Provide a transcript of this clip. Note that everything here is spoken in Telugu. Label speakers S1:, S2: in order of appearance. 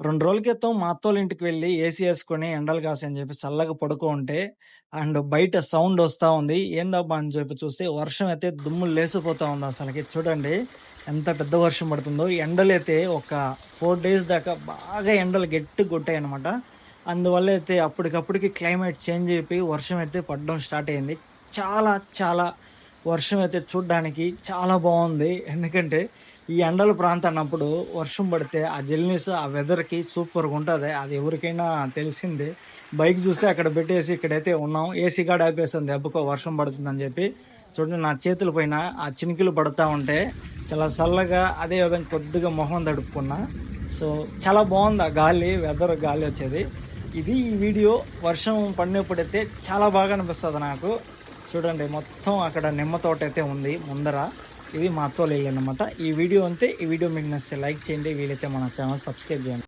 S1: రెండు రోజుల క్రితం మా అత్తోళ్ళ ఇంటికి వెళ్ళి ఏసీ యేసుకొని ఎండలు కాసని చెప్పి చల్లగా పడుకో ఉంటే, అండ్ బయట సౌండ్ వస్తా ఉంది. ఏందబ్బా అని చెప్పి చూస్తే వర్షం అయితే దుమ్ములు లేసిపోతా ఉంది అసలుకి చూడండి ఎంత పెద్ద వర్షం పడుతుందో. ఎండలైతే ఒక ఫోర్ డేస్ దాకా బాగా ఎండలు గెట్టి కొట్టాయి అనమాట అందువల్ల అయితే అప్పటికప్పటికి క్లైమేట్ చేంజ్ అయిపోయి వర్షం అయితే పడడం స్టార్ట్ అయింది. చాలా చాలా వర్షం అయితే చూడడానికి చాలా బాగుంది. ఎందుకంటే ఈ ఎండల ప్రాంతం అన్నప్పుడు వర్షం పడితే ఆ జల్నీస్ ఆ వెదర్‌కి సూపర్‌గా ఉంటుంది అది ఎవరికైనా తెలిసిందే. బైక్ చూస్తే అక్కడ పెట్టేసి ఇక్కడైతే ఉన్నాం. ఏసీ కాడ ఆపేస్తుంది దెబ్బకో వర్షం పడుతుందని చెప్పి. చూడండి నా చేతుల పైన ఆ చినుకులు పడతా ఉంటే చాలా చల్లగా అదే విధంగా కొద్దిగా మొహం తడుపుకున్నా. సో చాలా బాగుంది ఆ గాలి వెదర్ గాలి వచ్చేది. ఇది ఈ వీడియో వర్షం పడినప్పుడైతే చాలా బాగా అనిపిస్తుంది నాకు. చూడండి మొత్తం అక్కడ నిమ్మ తోట అయితే ఉంది ముందర. ఇది మా అత్తోళ్ళ అన్నమాట. ఈ వీడియో అంతే. ఈ వీడియో మీకు నచ్చితే లైక్ చేయండి. వీలైతే మన ఛానల్ సబ్స్క్రైబ్ చేయండి.